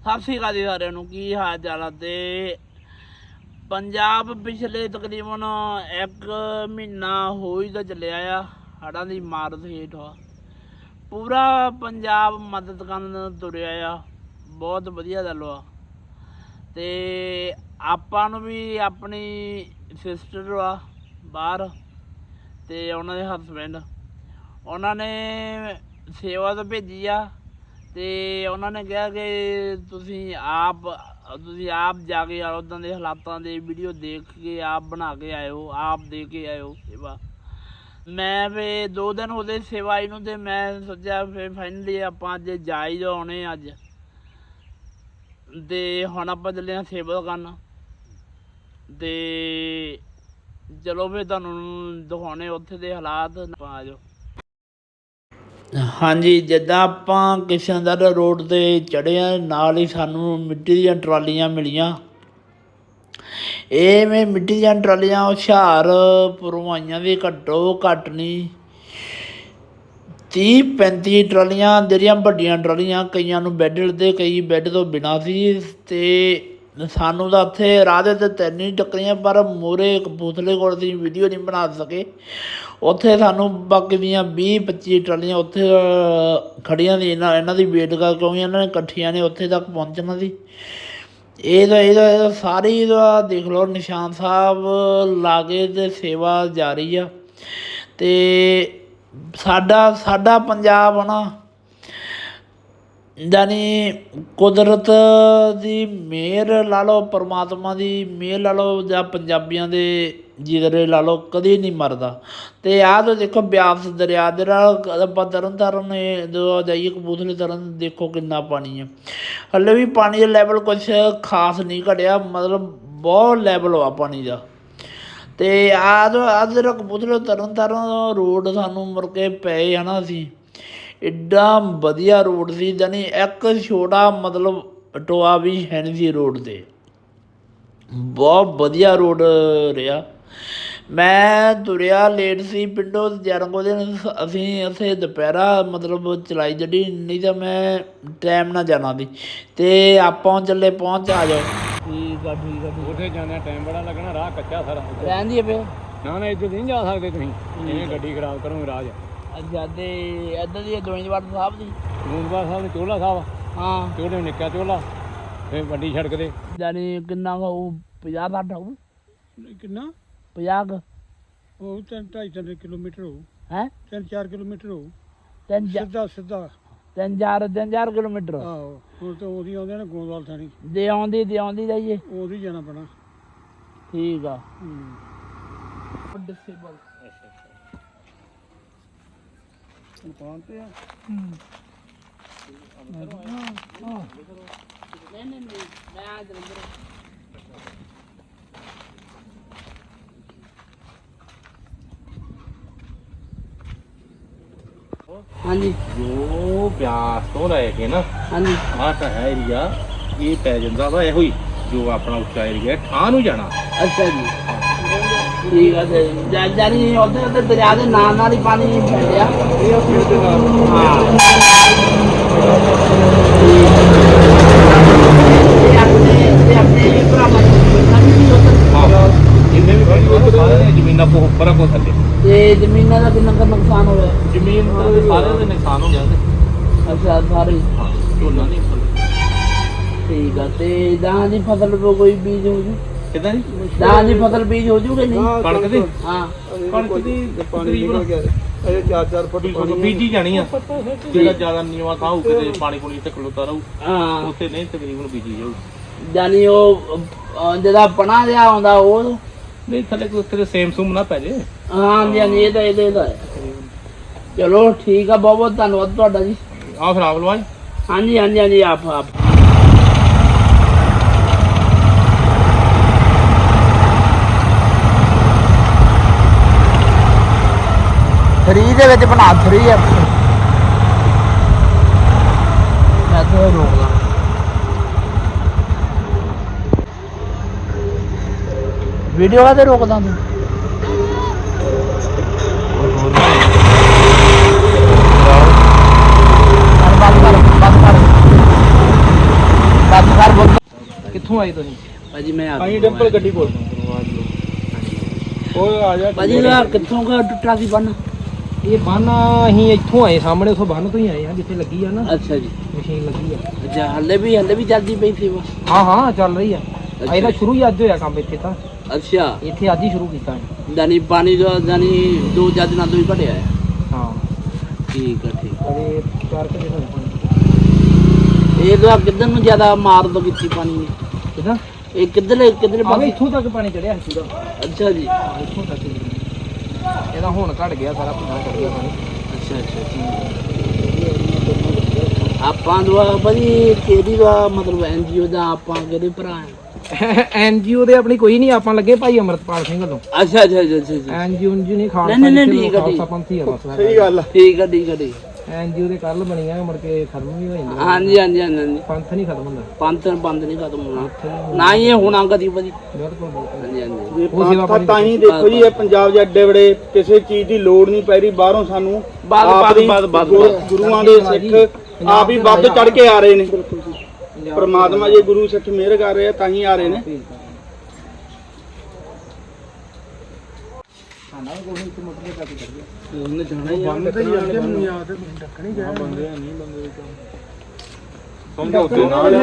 ਸਤਿ ਸ਼੍ਰੀ ਅਕਾਲ ਜੀ ਸਾਰਿਆਂ ਨੂੰ, ਕੀ ਹਾਲ ਚਾਲ ਆ ਤੇ ਪੰਜਾਬ ਪਿਛਲੇ ਤਕਰੀਬਨ 1 ਮਹੀਨਾ ਹੋ ਹੀ ਤਾਂ ਚੱਲਿਆ ਆ ਹੜਾਂ ਦੀ ਮਾਰ ਹੇਠ ਆ। ਪੂਰਾ ਪੰਜਾਬ ਮਦਦ ਕਰਨ ਤੁਰਿਆ ਆ, ਬਹੁਤ ਵਧੀਆ ਗੱਲ ਆ। ਤੇ ਆਪਾਂ ਨੂੰ ਵੀ ਆਪਣੀ ਸਿਸਟਰ ਆ, ਬਾਹਰ ਤੇ ਉਹਨਾਂ ਦੇ ਹਸਬੈਂਡ ਉਹਨਾਂ ਨੇ ਸੇਵਾ ਤਾਂ ਭੇਜੀ ਆ ਤੇ ਉਹਨਾਂ ਨੇ ਕਿਹਾ ਕਿ ਤੁਸੀਂ ਆਪ ਤੁਸੀਂ ਆਪ ਜਾ ਕੇ ਉਦਾਂ ਦੇ ਹਾਲਾਤਾਂ ਦੇ ਵੀਡੀਓ ਦੇਖ ਕੇ ਆਪ ਬਣਾ ਕੇ ਆਇਓ, ਆਪ ਦੇ ਕੇ ਆਇਓ ਸੇਵਾ। ਮੈਂ ਵੀ ਦੋ ਦਿਨ ਹੋ ਗਏ ਸੇਵਾ ਆਈ ਨੂੰ ਤੇ ਮੈਂ ਸੋਚਿਆ ਫਿਰ ਫਾਈਨਲੀ ਆਪਾਂ ਅੱਜ ਜਾ ਹੀ ਆਉਣੇ ਅੱਜ। ਤੇ ਹੁਣ ਆਪਾਂ ਚੱਲੇ ਹਾਂ ਸੇਵਾ ਕਰਨ। ਤੇ ਚਲੋ ਫਿਰ ਤੁਹਾਨੂੰ ਦਿਖਾਉਣੇ ਉੱਥੇ ਦੇ ਹਾਲਾਤ ਆ ਜਾਓ। ਹਾਂਜੀ, ਜਿੱਦਾਂ ਆਪਾਂ ਕਿਸ਼ਨਦਰ ਰੋਡ ਤੇ ਚੜ੍ਹੇ ਆ ਨਾਲ ਹੀ ਸਾਨੂੰ ਮਿੱਟੀ ਦੀਆਂ ਟਰਾਲੀਆਂ ਮਿਲੀਆਂ। ਇਹ ਮੈਂ ਮਿੱਟੀ ਦੀਆਂ ਟਰਾਲੀਆਂ ਹੁਸ਼ਿਆਰਪੁਰੋਂ ਆਈਆਂ ਵੀ ਘੱਟੋ ਘੱਟ ਨਹੀਂ 30 35 ਟਰਾਲੀਆਂ, ਜਿਹੜੀਆਂ ਵੱਡੀਆਂ ਟਰਾਲੀਆਂ, ਕਈਆਂ ਨੂੰ ਬੈੱਡ ਤੇ ਕਈ ਬੈੱਡ ਤੋਂ ਬਿਨਾਂ ਸੀ ਤੇ ਸਾਨੂੰ ਤਾਂ ਉੱਥੇ ਰਾਹ ਦੇ ਤੇ ਤਿੰਨ ਹੀ ਟੱਕਰੀਆਂ ਪਰ ਮੋਰੇ ਕਪੂਥਲੇ ਕੋਲ ਦੀ ਵੀਡੀਓ ਨਹੀਂ ਬਣਾ ਸਕੇ। ਉੱਥੇ ਸਾਨੂੰ ਬਾਕੀ ਦੀਆਂ 20 25 ਟਰਾਲੀਆਂ ਉੱਥੇ ਅਹ, ਖੜੀਆਂ ਸੀ। ਇਹਨਾਂ ਇਹਨਾਂ ਦੀ ਵੇਟ ਕਰ ਕਿਉਂਕਿ ਇਹਨਾਂ ਨੇ ਇਕੱਠੀਆਂ ਨੇ ਉੱਥੇ ਤੱਕ ਪਹੁੰਚਣਾ ਸੀ। ਇਹਦਾ ਇਹਦਾ ਇਹਦਾ ਸਾਰੀ ਇਹਦਾ ਦੇਖ ਲਓ ਨਿਸ਼ਾਨ ਸਾਹਿਬ ਲਾਗੇ ਤੇ ਸੇਵਾ ਜਾਰੀ ਆ। ਤੇ ਸਾਡਾ ਸਾਡਾ ਪੰਜਾਬ ਆ ਨਾ ਜਾਨੀ ਕੁਦਰਤ ਦੀ ਮਿਹਰ ਲਾ ਲਓ, ਪਰਮਾਤਮਾ ਦੀ ਮਿਹਰ ਲਾ ਲਓ ਜਾਂ ਪੰਜਾਬੀਆਂ ਦੇ ਜਿਗਰੇ ਲਾ ਲਓ, ਕਦੇ ਨਹੀਂ ਮਰਦਾ। ਤੇ ਆਹ ਤੋਂ ਦੇਖੋ ਬਿਆਸ ਦਰਿਆ ਦੇ ਨਾਲ ਆਪਾਂ ਤਰਨ ਤਾਰਨ ਜੋ ਜਾਈਏ ਕਬੂਤਰੇ ਤਰਨ ਦੇਖੋ ਕਿੰਨਾ ਪਾਣੀ ਹੈ। ਹਲੇ ਵੀ ਪਾਣੀ ਦਾ ਲੈਵਲ ਕੁਝ ਖਾਸ ਨਹੀਂ ਘਟਿਆ, ਮਤਲਬ ਬਹੁਤ ਲੈਵਲ ਆ ਪਾਣੀ ਦਾ। ਤੇ ਆਹ ਜੋ ਆਹ ਜਿਹੜਾ ਕਬੂਤਰੇ ਤਰਨ ਤਾਰਨ ਰੋਡ ਸਾਨੂੰ ਮੁੜ ਕੇ ਪਏ ਹਨਾ ਅਸੀਂ ਐਡਾ ਵਧੀਆ ਰੋਡ ਸੀ ਜਾਨੀ ਇੱਕ ਛੋਟਾ ਮਤਲਬ ਟੋਆ ਵੀ ਹੈ ਨਹੀਂ ਸੀ ਰੋਡ ਤੇ। ਬਹੁਤ ਵਧੀਆ ਰੋਡ ਰਿਹਾ। ਮੈਂ ਤੁਰਿਆ ਲੇਟ ਸੀ ਪਿੰਡੋਂ ਜਰੰਗੋ ਦੇ ਅਸੀਂ ਅਸੀਂ ਦੁਪਹਿਰਾ ਮਤਲਬ ਚਲਾਈ ਜੱਡੀ ਨਹੀਂ ਤਾਂ ਮੈਂ ਟਾਈਮ ਨਾਲ ਜਾਣਾ ਸੀ। ਤੇ ਆਪਾਂ ਚੱਲੇ ਪਹੁੰਚ ਆ ਜਾਓ। ਠੀਕ ਆ ਠੀਕ ਆ ਉੱਥੇ ਜਾਂਦੇ ਟਾਈਮ ਬੜਾ ਲੱਗਣਾ ਰਾਹ ਕੱਚਾ ਸਾਰਾ। ਰਹਿੰਦੀ ਪਏ ਨਾ ਨਾ ਇੱਧਰ ਨਹੀਂ ਜਾ ਸਕਦੇ ਤੁਸੀਂ। ਇਹ ਗੱਡੀ ਖਰਾਬ ਕਰੋਗੇ ਰਾਜ ਅੱਛਾ ਤੇ ਇੱਧਰ ਦੀ ਗੋਇੰਦਵਾਲ ਸਾਹਿਬ ਦੀ। ਨੂਨਵਾ ਸਾਹਿਬ ਨੇ ਚੋਲਾ ਸਾਹਿਬ ਹਾਂ। ਤੇ ਉਹਦੇ ਨਿੱਕਾ ਚੋਲਾ ਫਿਰ ਵੱਡੀ ਸੜਕ ਤੇ। ਜਾਨੀ ਕਿੰਨਾ ਕੁ ਹੋਊ 50 60 ਹੋਊ ਕਿੰਨਾ? 50 ਕੁ। ਉਹ ਤਿੰਨ ਢਾਈ ਤਿੰਨ ਕਿਲੋਮੀਟਰ ਹੋਊ। ਹੈ? ਤਿੰਨ ਚਾਰ ਕਿਲੋਮੀਟਰ ਤਿੰਨ ਜਾ- ਸਿੱਧਾ ਸਿੱਧਾ। ਤਿੰਨ ਚਾਰ ਤਿੰਨ ਚਾਰ ਕਿਲੋਮੀਟਰ। ਆਹੋ ਹੁਣ ਤਾਂ ਉਹਦੀ ਆਉਂਦੇ ਨੇ ਗੋਂਦਵਾਲ ਥਾਣੀ। ਦੇ ਆਉਂਦੀ ਦੇ ਆਉਂਦੀ ਜਾਈਏ। ਉਹਦੀ ਜਾਣਾ ਪੈਣਾ। ਠੀਕ ਆ। ਡਿਸੇਬਲ ਦੁਕਾਨ ਤੇ ਆ ਨਹੀਂ ਨਹੀਂ ਨਹੀਂ ਮੈਂ ਆ ਜਲੰਧਰ ਹਾਂਜੀ ਜੋ ਬਿਆਸ ਤੋਂ ਲੈ ਕੇ ਨਾ ਹਾਂਜੀ ਆਹ ਤਾਂ ਹੈ ਏਰੀਆ ਇਹ ਪੈ ਜਾਂਦਾ ਵਾ ਇਹੋ ਹੀ ਜੋ ਆਪਣਾ ਉੱਚਾ ਏਰੀਆ ਠਾਹ ਨੂੰ ਜਾਣਾ ਅੱਛਾ ਜੀ ਠੀਕ ਆ ਤੇ ਜਾ- ਜਾਨੀ ਉੱਧਰ ਉੱਧਰ ਦਰਿਆ ਦੇ ਨਾਲ ਨਾਲ ਹੀ ਪਾਣੀ ਫੈਲਿਆ ਇਹ ਆਪਣੇ ਦੇ ਨਾਲ। ਹਾਂ। ਤੇ ਆਪਣੇ ਤੇ ਆਪਣੇ ਭਰਾਵਾਂ ਦੀ ਹਾਂ। ਜਿੰਨੇ ਵੀ ਬੈਠੇ ਉਹ ਸਾਰੇ ਜ਼ਮੀਨਾਂ ਕੋ ਉੱਪਰ ਆ ਕੋ ਥੱਲੇ। ਤੇ ਜ਼ਮੀਨਾਂ ਦਾ ਕਿੰਨਾ ਕੁ ਨੁਕਸਾਨ ਹੋਇਆ ਜ਼ਮੀਨ ਦੇ ਸਾਰੇ ਦੇ ਨੁਕਸਾਨ ਹੋ ਗਿਆ ਅੱਛਾ ਸਾਰੇ। ਹਾਂ ਝੋਨਾ ਨਹੀਂ ਫਸਲ ਠੀਕ ਆ ਤੇ ਦਾਂ ਦੀ ਫਸਲ ਕੋਈ ਬੀਜ ਹੋ ਜੂ ਕਿਦਾਂ ਜੀ? ਦਾਂ ਦੀ ਫਸਲ ਬੀਜ ਹੋ ਜੂਗੇ ਨਹੀਂ? ਕਣਕ ਦੀ? ਹਾਂ। ਕਣਕ ਦੀ ਤਕਰੀਬਨ ਅਜੇ 4-4 ਫੁੱਟ ਬੀਜੀ ਜਾਣੀ ਆ। ਜਿਹੜਾ ਜ਼ਿਆਦਾ ਨੀਵਾਂ ਥਾਂ ਹੋਊ ਕਿਤੇ ਪਾਣੀ ਪੂਣੀ ਤੇ ਖਲੋਤਾ ਰਹੂ ਹਾਂ। ਉੱਥੇ ਨਹੀਂ ਤਕਰੀਬਨ ਬੀਜੀ ਜਾਊ। ਜਾਨੀ ਉਹ ਅਹ, ਜਿਹਦਾ ਪਣਾ ਜਿਹਾ ਆਉਂਦਾ ਉਹ ਨਹੀਂ ਥੱਲੇ ਕੋਈ ਉੱਥੇ ਸੇਮ ਸੂਮ ਨਾ ਪੈ ਜੇ। ਹਾਂ ਜੀ ਹਾਂਜੀ ਇਹ ਤਾਂ ਇਹ ਤਾਂ ਇਹ ਤਾਂ ਹੈ। ਚਲੋ ਠੀਕ ਆ ਬਹੁਤ ਬਹੁਤ ਧੰਨਵਾਦ ਤੁਹਾਡਾ ਜੀ। ਆ ਫਿਰ ਆਵਲਵਾ ਹਾਂਜੀ ਹਾਂਜੀ ਹਾਂਜੀ ਆਪ ਆਪ। ਥਰੀ ਦੇ ਵਿੱਚ ਬਣਾ ਥਰੀ ਆ ਮੈਂ ਤਾਂ ਰੋਕਦਾ ਵੀਡੀਓ ਕਾਤੇ ਰੋਕਦਾ ਤੂੰ। ਬੰਦ ਕਰ ਕਿੱਥੋਂ ਆਏ ਤੁਸੀਂ? ਭਾਜੀ ਮੈਂ ਆ ਅਸੀਂ ਡਿੰਪਲ ਗੱਡੀ ਕੋਲ। ਉਹ ਆ ਜਾ। ਭਾਜੀ ਦਾ ਕਿੱਥੋਂ ਕਾ ਟੁੱਟਾ ਸੀ ਬੰਨ? ਇਹ ਬੰਨ ਅਸੀਂ ਇੱਥੋਂ ਆਏ ਸਾਹਮਣੇ ਉਥੋਂ ਬੰਨ ਤੋਂ ਹੀ ਆਏ ਆ ਜਿੱਥੇ ਲੱਗੀ ਆ ਨਾ। ਅੱਛਾ ਜੀ। ਮਸ਼ੀਨ ਲੱਗੀ ਆ। ਅੱਛਾ ਹੱਲੇ ਵੀ ਹੱਲੇ ਵੀ ਚੱਲਦੀ ਪਈ ਸੀ ਵਾ ਹਾਂ ਹਾਂ ਚੱਲ ਰਹੀ ਆ। ਇਹਦਾ ਸ਼ੁਰੂ ਹੀ ਅੱਜ ਹੋਇਆ ਕੰਮ ਇੱਥੇ ਤਾਂ। ਅੱਛਾ। ਇੱਥੇ ਅੱਜ ਹੀ ਸ਼ੁਰੂ ਕੀਤਾ ਹੈ। ਜਾਨੀ ਪਾਣੀ ਦਾ ਜਾਨੀ ਦੋ ਚਾਰ ਦਿਨਾਂ ਤੋਂ ਹੀ ਭੜਿਆ ਹੈ? ਹਾਂ। ਠੀਕ ਹੈ ਠੀਕ ਅਰੇ ਚਾਰ ਕੁ ਦਿਨ ਹੋਏ ਪਾਣੀ। ਇਹ ਤਾਂ ਕਿੱਧਰ ਨੂੰ ਜ਼ਿਆਦਾ ਮਾਰ ਦੋ ਕੀਤੀ ਪਾਣੀ ਨੇ? ਕਿਦਾਂ? ਇਹ ਕਿੱਧਰ ਕਿੱਧਰ ਆਵੇ ਪਾਸੇ? ਇੱਥੋਂ ਤੱਕ ਪਾਣੀ ਚੜਿਆ ਸੀ ਪੂਰਾ। ਅੱਛਾ ਜੀ। ਹਾਂ, ਇੱਥੋਂ ਤੱਕ ਹੀ। ਇਹਦਾ ਹੁਣ ਘਟ ਗਿਆ ਸਾਰਾ ਪੰਜਾਬ ਘਟ ਗਿਆ ਪਾਣੀ। ਅੱਛਾ ਅੱਛਾ ਠੀਕ। ਆਪਾਂ ਦੁਆ ਭਾਜੀ ਕਿਹੜੀ ਦਾ ਮਤਲਬ ਐਨਜੀਓ ਦਾ ਆਪਾਂ ਕਿਹੜੇ ਭਰਾ ਆ? ਐਨਜੀਓ ਦੇ ਆਪਣੀ ਕੋਈ ਨਹੀਂ ਆਪਾਂ ਲੱਗੇ ਭਾਈ ਅਮਰਤਪਾਲ ਸਿੰਘ ਵੱਲੋਂ। ਅੱਛਾ ਅੱਛਾ ਅੱਛਾ ਐਨਜੀਓ ਨਹੀਂ ਖਾਲਸਾ ਨਹੀਂ, ਨਹੀਂ, ਠੀਕ ਆ, ਠੀਕ। ਆ। ਸਹੀ ਗੱਲ ਆ। ਠੀਕ ਹੈ ਠੀਕ ਹੈ ਠੀਕ ਐਨਜੀਓ ਦੇ ਕੱਲ ਬਣੀਆਂ ਮੁੜ ਕੇ ਖਤਮ ਵੀ ਹੋ ਜਾਂਦੀਆਂ ਹਾਂਜੀ ਹਾਂਜੀ ਹਾਂਜੀ ਹਾਂਜੀ। ਪੰਥ ਨਹੀਂ ਖਤਮ ਹੁੰਦਾ। ਪੰਥ ਬੰਦ ਨਹੀਂ ਖਤਮ ਹੋਣਾ। ਨਾ ਹੀ ਇਹ ਹੋਣਾ ਕਦੀ ਭਾਜੀ ਬਿਲਕੁਲ ਬਿਲਕੁਲ। ਹਾਂਜੀ ਹਾਂਜੀ। ਉਹ ਸੇਵਾ ਤਾਂ ਤਾਂ ਹੀ ਦੇਖੋ ਜੀ ਇਹ ਪੰਜਾਬ 'ਚ ਐਡੇ ਬੜੇ ਕਿਸੇ ਚੀਜ਼ ਦੀ ਲੋੜ ਨਹੀਂ ਪੈ ਰਹੀ ਬਾਹਰੋਂ ਸਾਨੂੰ ਬਸ, ਆਪ ਦੀ ਗੁਰੂ- ਗੁਰੂਆਂ ਦੇ ਸਿੱਖ ਆਪ ਹੀ ਵੱਧ ਚੜ ਕੇ ਆ ਰਹੇ ਨੇ। ਪਰਮਾਤਮਾ ਜੇ ਗੁਰੂ ਸਿੱਖ ਮਿਹਰ ਕਰ ਰਹੇ ਆ ਤਾਂ ਹੀ ਆ ਰਹੇ ਨੇ। ਉਹਨੇ ਜਾਣਾ ਹੀ ਬੰਦ ਤੇ ਯਾਰ ਤੇ ਮੈਨੂੰ ਯਾਦ ਡੱਕਣੀ ਗਿਆ ਬੰਦੇ। ਨਹੀਂ ਬੰਦੇ ਸਮਝੌਤੇ ਨਾਲ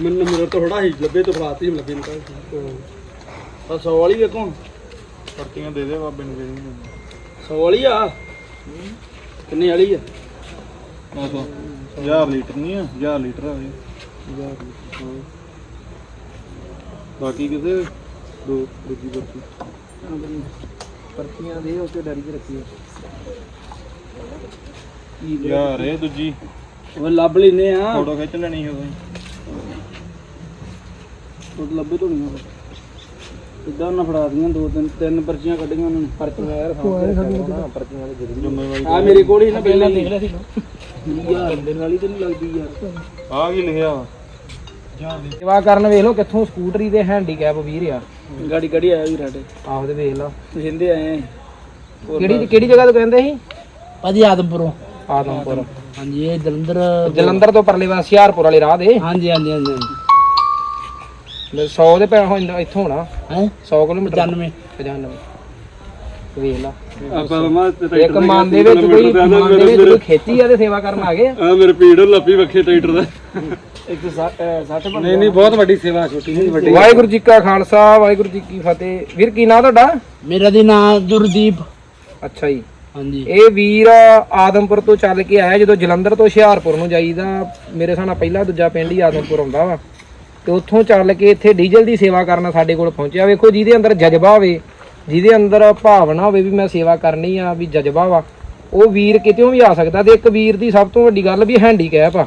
ਮੈਨੂੰ ਮੇਰਾ ਥੋੜਾ ਹੀ ਲੱਭੇ ਤੋਂ ਫੜਾਤੀ ਲੱਭੇ ਨੂੰ ਤਾਂ 100 ਵਾਲੀ ਵੇਖੋ ਪਰਤੀਆਂ ਦੇ ਦੇ ਬਾਬੇ ਨੂੰ ਦੇ ਦੇ। 100 ਵਾਲੀ ਆ। ਕਿੰਨੇ ਵਾਲੀ ਆ? 1000 ਲੀਟਰ ਨਹੀਂ ਆ 1000 ਲੀਟਰ ਆ ਇਹ। ਬਾਕੀ ਕਿਸੇ ਦੋ ਦੂਜੀ ਬੱਤੀ ਪਰਚੀਆਂ ਦੇ ਉੱਤੇ ਡਰੀ ਕੇ ਰੱਖੀ ਯਾਰ ਇਹ ਦੂਜੀ। ਉਹ ਲੱਭ ਲੈਨੇ ਆ। ਫੋਟੋ ਖਿੱਚ ਲੈਣੀ ਹੈ ਤੁਸੀਂ ਉਹ ਲੱਭੇ ਤੋਂ ਨਹੀਂ ਉਹ ਸਿੱਧਾ ਉਹਨਾਂ ਫੜਾ ਦੀਆਂ ਦੋ ਤਿੰਨ ਤਿੰਨ ਪਰਚੀਆਂ ਕੱਢੀਆਂ ਉਹਨਾਂ ਨੇ। ਪਰਚੀਆਂ ਯਾਰ ਹਾਂ ਪਰਚੀਆਂ ਦੇ ਜ਼ਰੂਰੀ ਜ਼ਿੰਮੇਵਾਰੀ ਆ ਮੇਰੇ ਕੋਲ ਹੀ ਨਾ ਪਹਿਲਾਂ ਦੇਖ ਲਿਆ ਸੀ। ਯਾਰ ਦਿਨ ਵਾਲੀ ਤੇ ਨਹੀਂ ਲੱਗਦੀ ਯਾਰ। ਆ ਕੀ ਲਿਖਿਆ ਵਾ? ਸੇਵਾ ਕਰਨ ਵੇਖ ਲਓ ਕਿੱਥੋਂ ਸਕੂਟਰੀ ਦੇ ਹੈਂਡੀਕੈਪ ਵੀਰ ਆ। ਗਾੜੀ ਗੜੀ ਆਇਆ ਵੀ ਸਾਡੇ। ਆਹੋ ਤੇ ਵੇਖ ਲਾ ਜਿੰਦੇ ਆਏ ਕਿਹੜੀ ਕਿਹੜੀ ਜਗ੍ਹਾ ਤੋਂ ਕਹਿੰਦੇ ਸੀ? ਭਾਜੀ ਆਦਮਪੁਰੋਂ। ਆਦਮਪੁਰ। ਹਾਂਜੀ ਇਹ ਜਲੰਧਰ ਜਲੰਧਰ ਤੋਂ ਪਰਲੇ ਪਾਸੇ ਹੁਸ਼ਿਆਰਪੁਰ ਵਾਲੇ ਰਾਹ ਦੇ। ਹਾਂਜੀ ਹਾਂਜੀ ਹਾਂਜੀ 100 ਦੇ ਪੈ ਹੋ ਜਾਂਦਾ ਇੱਥੋਂ ਹੋਣਾ। ਹੈ? 100 ਕਿਲੋਮੀਟਰ। 95 95 ਵੇਖ ਲਾ। ਆਪਾਂ ਮਾ ਇੱਕ ਮਨ ਦੇ ਵਿੱਚ ਕੋਈ ਮਨ ਦੇ ਵਿੱਚ ਕੋਈ ਖੇਤੀ ਆ ਤੇ ਸੇਵਾ ਕਰਨ ਆ ਗਏ। ਆ ਆ ਮੇਰੇ ਪੀੜ ਲੱਪੀ ਵੱਖੇ ਟਰੈਕਟਰ ਦਾ। 160 ਨਹੀਂ ਨਹੀਂ ਬਹੁਤ ਵੱਡੀ ਸੇਵਾ ਛੋਟੀ ਨਹੀਂ ਵੱਡੀ। ਵਾਹਿਗੁਰੂ ਜੀ ਕਾ ਖਾਲਸਾ ਵਾਹਿਗੁਰੂ ਜੀ ਕੀ ਫਤਿਹ। ਵੀਰ ਕੀ ਨਾਂ ਤੁਹਾਡਾ? ਮੇਰਾ ਦੀ ਨਾਂ ਦੁਰਦੀਪ। ਅੱਛਾ ਜੀ। ਹਾਂਜੀ। ਇਹ ਵੀਰ ਆਦਮਪੁਰ ਤੋਂ ਚੱਲ ਕੇ ਆਇਆ ਜਦੋਂ ਜਲੰਧਰ ਤੋਂ ਹੁਸ਼ਿਆਰਪੁਰ ਨੂੰ ਜਾਈਦਾ। ਮੇਰੇ ਹਿਸਾਬ ਨਾਲ ਪਹਿਲਾ ਦੂਜਾ ਪਿੰਡ ਹੀ ਆਦਮਪੁਰ ਆਉਂਦਾ ਵਾ। ਤੇ ਉੱਥੋਂ ਚੱਲ ਕੇ ਇੱਥੇ ਡੀਜ਼ਲ ਦੀ ਸੇਵਾ ਕਰਨ ਸਾਡੇ ਕੋਲ ਪਹੁੰਚਿਆ। ਵੇਖੋ ਜਿਹਦੇ ਅੰਦਰ ਜਜ਼ਬਾ ਹੋਵੇ ਜਿਹਦੇ ਅੰਦਰ ਭਾਵਨਾ ਹੋਵੇ ਵੀ ਮੈਂ ਸੇਵਾ ਕਰਨੀ ਆ ਵੀ ਜਜ਼ਬਾ ਵਾ ਉਹ ਵੀਰ ਕਿਤੇੋਂ ਵੀ ਆ ਸਕਦਾ। ਤੇ ਇੱਕ ਵੀਰ ਦੀ ਸਭ ਤੋਂ ਵੱਡੀ ਗੱਲ ਵੀ ਹੈਂਡੀਕੈਪ ਆ।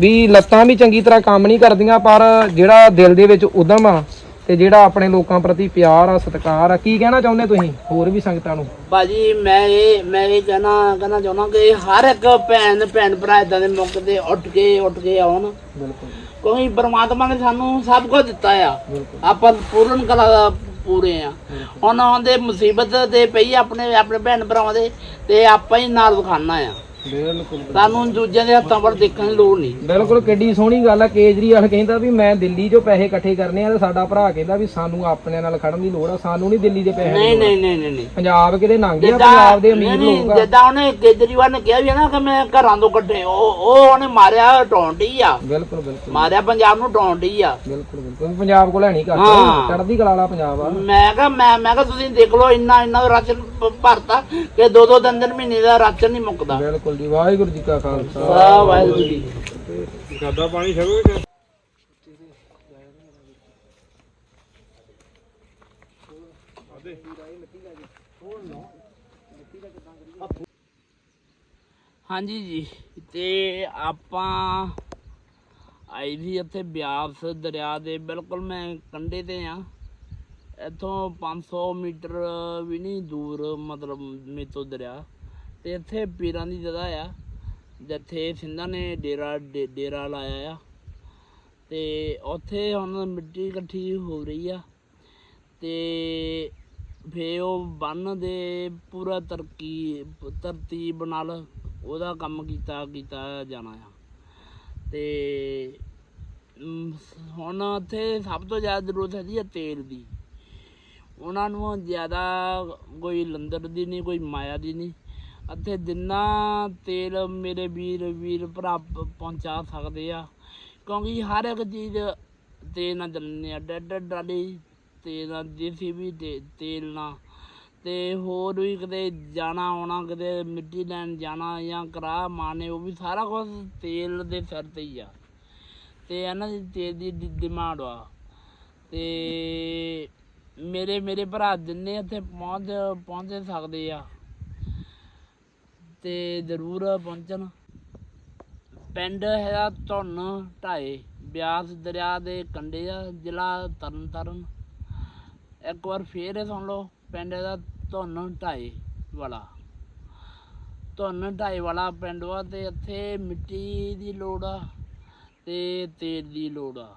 ਵੀ ਲੱਤਾਂ ਵੀ ਚੰਗੀ ਤਰ੍ਹਾਂ ਕੰਮ ਨਹੀਂ ਕਰਦੀਆਂ ਪਰ ਜਿਹੜਾ ਦਿਲ ਦੇ ਵਿੱਚ ਉਦਮ ਆ ਤੇ ਜਿਹੜਾ ਆਪਣੇ ਲੋਕਾਂ ਪ੍ਰਤੀ ਪਿਆਰ ਆ ਸਤਿਕਾਰ ਆ ਕੀ ਕਹਿਣਾ ਚਾਹੁੰਦੇ ਤੁਸੀਂ ਹੋਰ ਵੀ ਸੰਗਤਾਂ ਨੂੰ? ਭਾਜੀ ਮੈਂ ਇਹ ਮੈਂ ਇਹ ਕਹਿਣਾ ਕਹਿਣਾ ਚਾਹੁੰਦਾ ਕਿ ਹਰ ਇੱਕ ਭੈਣ ਭੈਣ ਭਰਾ ਇਦਾਂ ਦੇ ਮੌਕੇ ਤੇ ਉੱਠ ਕੇ ਉੱਠ ਕੇ ਆਉਣ। ਬਿਲਕੁਲ ਕਿਉਂਕਿ ਪਰਮਾਤਮਾ ਨੇ ਸਾਨੂੰ ਸਭ ਕੁਝ ਦਿੱਤਾ ਆ। ਆਪਾਂ ਪੂਰਨ ਕਲਾ ਦਾ ਪੂਰੇ ਆ। ਹੁਣ ਉਹਦੇ ਮੁਸੀਬਤ ਤੇ ਪਈ ਆਪਣੇ ਆਪਣੇ ਭੈਣ ਭਰਾਵਾਂ ਦੇ ਤੇ ਆਪਾਂ ਹੀ ਨਾਲ ਵਿਖਾਣਾ ਆ। ਬਿਲਕੁਲ ਸਾਨੂੰ ਦੂਜਿਆਂ ਦੇ ਹੱਥਾਂ ਵੱਲ ਦੇਖਣ ਦੀ ਲੋੜ ਨਹੀਂ। ਬਿਲਕੁਲ ਕਿੱਡੀ ਸੋਹਣੀ ਗੱਲ ਆ। ਕੇਜਰੀਵਾਲ ਕਹਿੰਦਾ ਵੀ ਮੈਂ ਦਿੱਲੀ 'ਚੋਂ ਪੈਸੇ ਇਕੱਠੇ ਕਰਨੇ ਆ ਤੇ ਸਾਡਾ ਭਰਾ ਕਹਿੰਦਾ ਵੀ ਸਾਨੂੰ ਆਪਣੇ ਨਾਲ ਖੜਨ ਦੀ ਲੋੜ ਆ। ਸਾਨੂੰ ਨਹੀਂ ਦਿੱਲੀ ਦੇ ਪੈਸੇ ਦੀ ਨਹੀਂ ਲੋੜ। ਨਹੀਂ ਨਹੀਂ ਨਹੀਂ ਨਹੀਂ। ਪੰਜਾਬ ਕਿਤੇ ਨੰਗੇ ਆ ਪੰਜਾਬ ਦੇ ਅਮੀਰ ਨਹੀਂ, ਲੋਕ ਆ। ਜਿੱਦਾਂ ਉਹਨੇ ਕੇਜਰੀਵਾਲ ਨੇ ਕਿਹਾ ਵੀ ਨਾ ਕਿ ਮੈਂ ਘਰਾਂ ਤੋਂ ਕੱਢੇ ਉਹ ਉਹ ਉਹਨੇ ਮਾਰਿਆ ਟੌਂਟੀ ਆ। ਬਿਲਕੁਲ ਬਿਲਕੁਲ। ਮਾਰਿਆ ਪੰਜਾਬ ਨੂੰ ਟੌਂਟੀ ਆ। ਬਿਲਕੁਲ ਬਿਲਕੁਲ। ਪੰਜਾਬ ਕੋਲ ਹੈ ਨਹੀਂ ਹਾਂ। ਚੜ੍ਹਦੀ ਕਲਾ ਵਾਲਾ ਪੰਜਾਬ ਆ। ਮੈਂ ਕਿਹਾ ਮੈਂ ਮੈਂ ਕਿਹਾ ਤੁਸੀਂ ਦੇਖ ਲਓ ਇੰਨਾ ਇੰਨਾ ਰਾਸ਼ਨ ਭ- ਭਰਤਾ ਕਿ ਦੋ ਦੋ ਤਿੰਨ ਤਿੰਨ ਮਹੀਨੇ ਦਾ ਰਾਸ਼ਨ ਨਹੀਂ ਮੁੱਕਦਾ। ਬਿਲਕੁਲ ਜੀ ਵਾਹਿਗੁਰੂ ਜੀ ਕਾ ਖਾਲਸਾ। ਸਾ ਵਾਹਿਗੁਰੂ ਜੀ ਸਾਦਾ ਪਾਣੀ ਛਕੋਗੇ ਹਾਂਜੀ ਜੀ ਤੇ ਆਪਾਂ ਆਈ ਵੀ ਇੱਥੇ ਬਿਆਸ ਦਰਿਆ ਦੇ ਬਿਲਕੁਲ ਮੈਂ ਕੰਢੇ ਤੇ ਆ। ਇੱਥੋਂ 500 ਮੀਟਰ ਵੀ ਨਹੀਂ ਦੂਰ ਮਤਲਬ ਮੇਤੋਂ ਦਰਿਆ। ਤੇ ਇੱਥੇ ਪੀਰਾਂ ਦੀ ਜਗ੍ਹਾ ਆ, ਜਿੱਥੇ ਸਿੰਘਾਂ ਨੇ ਡੇਰਾ, ਡੇ- ਡੇਰਾ ਲਾਇਆ ਆ। ਤੇ ਉੱਥੇ ਹੁਣ ਮਿੱਟੀ ਇਕੱਠੀ ਹੋ ਰਹੀ ਆ। ਤੇ ਫੇ ਉਹ ਬੰਨ ਦੇ ਪੂਰਾ ਤਰਕੀ ਤਰਤੀਬ ਨਾਲ ਉਹਦਾ ਕੰਮ ਕੀਤਾ ਕੀਤਾ ਜਾਣਾ ਆ। ਤੇ ਹੁਣ ਉੱਥੇ ਸਭ ਤੋਂ ਜ਼ਿਆਦਾ ਜ਼ਰੂਰਤ ਹੈਗੀ ਹੈ ਤੇਲ ਦੀ। ਉਹਨਾਂ ਨੂੰ ਜ਼ਿਆਦਾ ਕੋਈ ਲੰਦਰ ਦੀ ਨਹੀਂ, ਕੋਈ ਮਾਇਆ ਦੀ ਨਹੀਂ। ਅਤੇ ਜਿੰਨਾ ਤੇਲ ਮੇਰੇ ਵੀਰ ਵੀਰ ਭਰਾ ਪਹੁੰਚਾ ਸਕਦੇ ਆ। ਕਿਉਂਕਿ ਹਰ ਇੱਕ ਚੀਜ਼ ਤੇਲ ਨਾਲ ਚੱਲਣੀ ਆ। ਡੱਡ ਡਾਲੀ ਤੇਲ ਨਾਲ, ਦੇਸੀ ਵੀ ਤੇਲ ਨਾਲ। ਤੇ ਹੋਰ ਵੀ ਕਿਤੇ ਜਾਣਾ ਆਉਣਾ, ਕਿਤੇ ਮਿੱਟੀ ਲੈਣ ਜਾਣਾ ਜਾਂ ਕਰਾਹ ਮਾਰਨੇ, ਉਹ ਵੀ ਸਾਰਾ ਕੁਝ ਤੇਲ ਦੇ ਸਿਰ ਤੇ ਹੀ ਆ। ਤੇ ਇਹਨਾਂ ਦੀ ਤੇਲ ਦੀ ਡਿ- ਡਿਮਾਂਡ ਆ। ਤੇ ਮੇਰੇ ਮੇਰੇ ਭਰਾ ਜਿੰਨੇ ਇੱਥੇ ਪਹੁੰਚ ਪਹੁੰਚ ਸਕਦੇ ਆ। ਤੇ ਜ਼ਰੂਰ ਪਹੁੰਚਣ। ਪਿੰਡ ਹੈਗਾ ਧੁੰਨ ਢਾਏ, ਬਿਆਸ ਦਰਿਆ ਦੇ ਕੰਢੇ ਆ, ਜ਼ਿਲ੍ਹਾ ਤਰਨਤਾਰਨ। ਇੱਕ ਵਾਰ ਫੇਰ ਇਹ ਸੁਣ ਲਓ, ਪਿੰਡ ਦਾ ਧੁੰਨ ਢਾਏ ਵਾਲਾ। ਧੁੰਨ ਢਾਏ ਵਾਲਾ ਪਿੰਡ ਵਾ ਤੇ ਇੱਥੇ ਮਿੱਟੀ ਦੀ ਲੋੜ ਆ ਤੇ ਤੇਲ ਦੀ ਲੋੜ ਆ।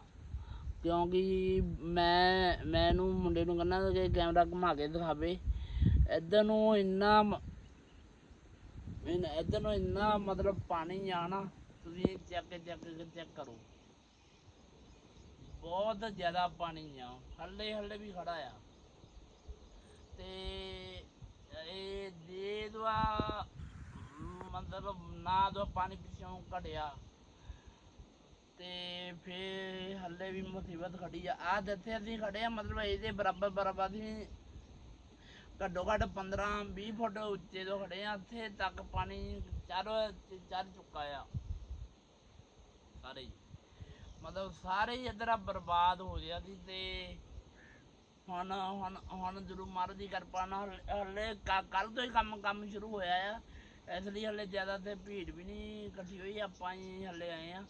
ਕਿਉਂਕਿ ਮੈਂ ਮੈਨੂੰ ਮੁੰਡੇ ਨੂੰ ਕਹਿੰਦਾ ਕਿ ਕੈਮਰਾ ਘੁਮਾ ਕੇ ਦਿਖਾਵੇ। ਇੱਧਰ ਨੂੰ ਇੰਨਾ ਮ- ਇੱਧਰ ਨੂੰ ਇੰਨਾ ਮਤਲਬ ਪਾਣੀ ਆ ਨਾ, ਤੁਸੀਂ ਚੈੱਕ ਚੈੱਕ ਚੈੱਕ ਕਰੋ। ਬਹੁਤ ਜ਼ਿਆਦਾ ਪਾਣੀ ਆ, ਹੱਲੇ ਹੱਲੇ ਵੀ ਖੜਾ ਆ। ਤੇ ਇਹ ਦੇ ਦਵਾ ਮਤਲਬ ਨਾ ਦੋ ਪਾਣੀ ਪਿੱਛੋਂ ਘਟਿਆ। ਤੇ ਫੇਰ ਹੱਲੇ ਵੀ ਮੁਸੀਬਤ ਖੜੀ ਆ। ਆ ਜਿੱਥੇ ਅਸੀਂ ਖੜੇ ਆ, ਮਤਲਬ ਇਹਦੇ ਬਰਾਬਰ ਬਰਾਬਰ ਅਸੀਂ ਘੱਟੋ ਘੱਟ 15 20 ਫੁੱਟ ਉੱਚੇ ਤੋਂ ਖੜੇ ਆ ਇੱਥੇ ਤੱਕ ਪਾਣੀ ਚਾਰੋ ਚੜ ਚੁੱਕਾ ਆ। ਸਾਰੇ ਹੀ। ਮਤਲਬ ਸਾਰੇ ਹੀ ਇੱਧਰ ਬਰਬਾਦ ਹੋ ਗਿਆ ਸੀ ਤੇ ਹੁਣ ਹੁਣ ਹੁਣ ਜਰੂਰ ਮਹਾਰਾਜ ਦੀ ਕਿਰਪਾ ਨਾਲ ਹਲੇ ਕੱਲ ਤੋਂ ਹੀ ਕੰਮ ਕੰਮ ਸ਼ੁਰੂ ਹੋਇਆ ਆ। ਇਸ ਲਈ ਹਲੇ ਜ਼ਿਆਦਾ ਤੇ ਭੀੜ ਵੀ ਨਹੀਂ ਇਕੱਠੀ ਹੋਈ, ਆਪਾਂ ਹੀ ਹਲੇ ਆਏ ਆ